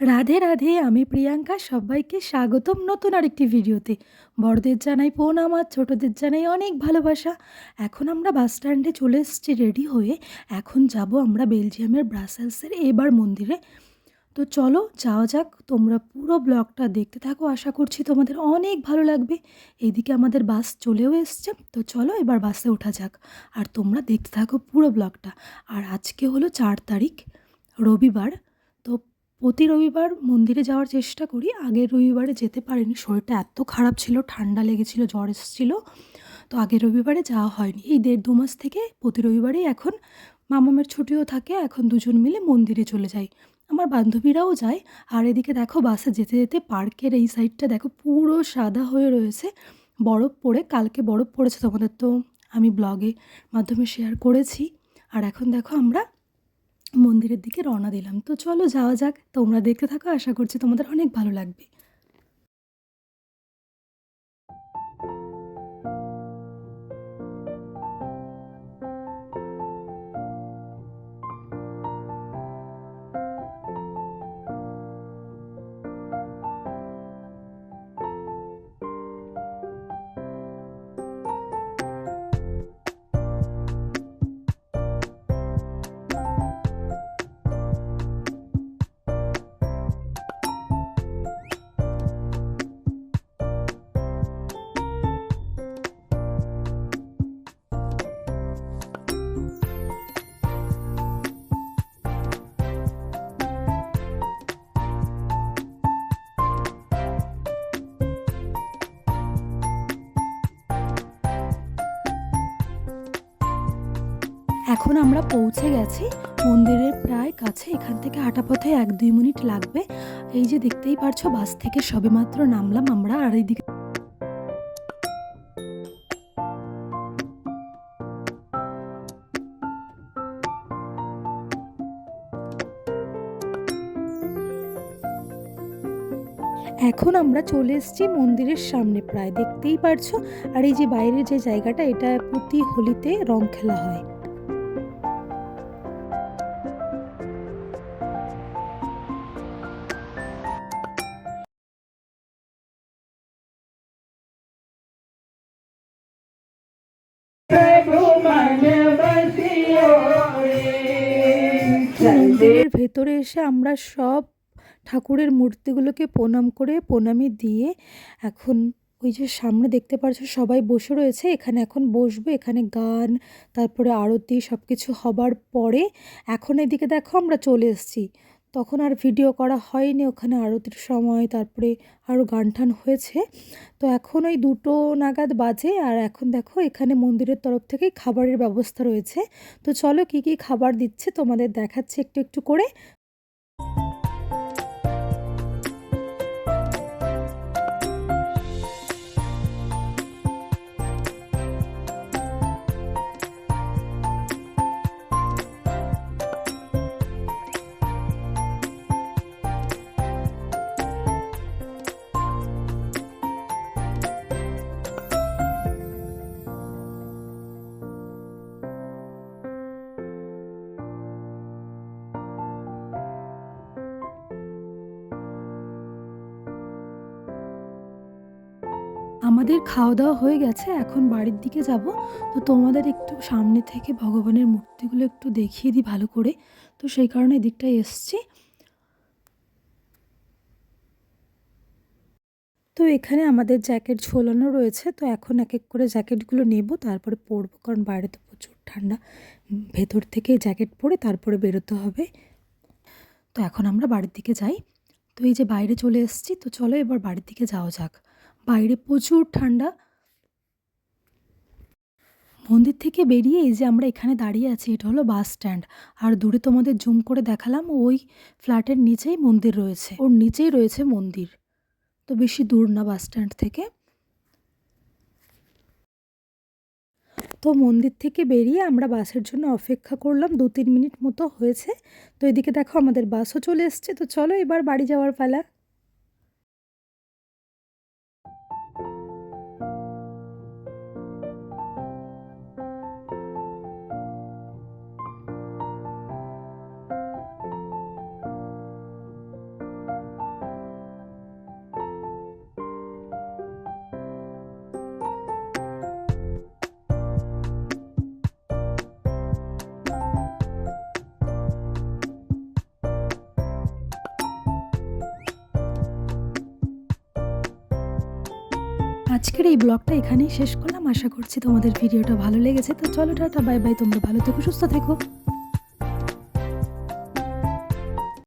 রাধে রাধে, আমি প্রিয়াঙ্কা, সবাইকে স্বাগতম নতুন আরেকটি ভিডিওতে। বড়দের জানাই প্রণাম আর ছোটোদের জানাই অনেক ভালোবাসা। এখন আমরা বাস স্ট্যান্ডে চলে এসেছি রেডি হয়ে। এখন যাব আমরা বেলজিয়ামের ব্রাসেলসের এবার মন্দিরে। তো চলো, যাওয়া যাক। তোমরা পুরো ব্লগটা দেখতে থাকো, আশা করছি তোমাদের অনেক ভালো লাগবে। এইদিকে আমাদের বাস চলেও এসছে। তো চলো, এবার বাসে ওঠা যাক। আর তোমরা দেখতে থাকো পুরো ব্লগটা। আর আজকে হলো চার তারিখ, রবিবার। প্রতি রবিবার মন্দিরে যাওয়ার চেষ্টা করি। আগের রবিবারে যেতে পারিনি। শরীরটা এত খারাপ ছিল, ঠান্ডা লেগেছিল, জ্বর এসেছিল। তো আগের রবিবারে যাওয়া হয়নি। এই দেড় দু মাস থেকে প্রতি রবিবারেই এখন মামামের ছুটিও থাকে। এখন দুজন মিলে মন্দিরে চলে যাই। আমার বান্ধবীরাও যায়। আর এদিকে দেখো বাসে যেতে যেতে পার্কের এই সাইডটা দেখো পুরো সাদা হয়ে রয়েছে। বরফ পড়ে, কালকে বরফ পড়েছে তোমাদের তো আমি ব্লগে মাধ্যমে শেয়ার করেছি। আর এখন দেখো আমরা মন্দিরের দিকে রওনা দিলাম। তো চলো যাওয়া যাক। তোমরা দেখতে থাকো, আশা করছি তোমাদের অনেক ভালো লাগবে। এখন আমরা পৌঁছে গেছি। মন্দিরের প্রায় কাছে। এখান থেকে হাঁটা পথে এক দুই মিনিট লাগবে। এই যে দেখতেই পারছ, বাস থেকে সবেমাত্র নামলাম আমরা। আর এইদিকে এখন আমরা চলে এসেছি মন্দিরের সামনে প্রায়। দেখতেই পারছ? আর এই যে বাইরের যে জায়গাটা, এটা প্রতি হোলিতে রং খেলা হয়। মন্দিরের ভেতরে এসে আমরা সব ঠাকুরের মূর্তিগুলোকে প্রণাম করে প্রণামী দিয়ে এখন ওই যে সামনে দেখতে পারছ সবাই বসে রয়েছে। এখানে এখন বসবে, এখানে গান, তারপরে আরতি সব কিছু হবার পরে এখন এদিকে দেখো আমরা চলে এসেছি। তখন আর ভিডিও করা হয়নি। ওখানে আরতির সময়, তারপরে আরও গান টান হয়েছে। তো এখন ওই দুটো নাগাদ বাজে আর এখন দেখো এখানে মন্দিরের তরফ থেকে খাবারের ব্যবস্থা রয়েছে। তো চলো কি কি খাবার দিচ্ছে তোমাদের দেখাচ্ছে একটু একটু করে। আমাদের খাওয়া দাওয়া হয়ে গেছে, এখন বাড়ির দিকে যাব। তো তোমাদের একটু সামনে থেকে ভগবানের মূর্তিগুলো একটু দেখিয়ে দিই ভালো করে। তো সেই কারণে এদিকটায় এসছি। তো এখানে আমাদের জ্যাকেট ঝোলানো রয়েছে। তো এখন এক এক করে জ্যাকেটগুলো নেব। তারপরে পরবো, কারণ বাইরে তো প্রচুর ঠান্ডা। ভেতর থেকে জ্যাকেট পরে তারপরে বেরোতে হবে। তো এখন আমরা বাড়ির দিকে যাই। তো এই যে বাইরে চলে এসেছি। তো চলো এবার বাড়ির দিকে যাওয়া যাক। বাইরে প্রচুর ঠান্ডা। মন্দির থেকে বেরিয়ে এই যে আমরা এখানে দাঁড়িয়ে আছি, এটা হলো বাস স্ট্যান্ড। আর দূরে তোমাদের জুম করে দেখালাম, ওই ফ্ল্যাটের নিচেই মন্দির রয়েছে। ওর নিচেই রয়েছে মন্দির। তো বেশি দূর না বাস স্ট্যান্ড থেকে। তো মন্দির থেকে বেরিয়ে আমরা বাসের জন্য অপেক্ষা করলাম দু তিন মিনিট মতো হয়েছে। তো এদিকে দেখো আমাদের বাসও চলে এসছে। তো চলো এবার বাড়ি যাওয়ার পালা। আজকের এই ব্লগটা এখানেই শেষ করলাম। আশা করছি তোমাদের ভিডিওটা ভালো লেগেছে। তো চলো টাটা, বাই বাই, তোমরা ভালো থেকো, সুস্থ থেকো।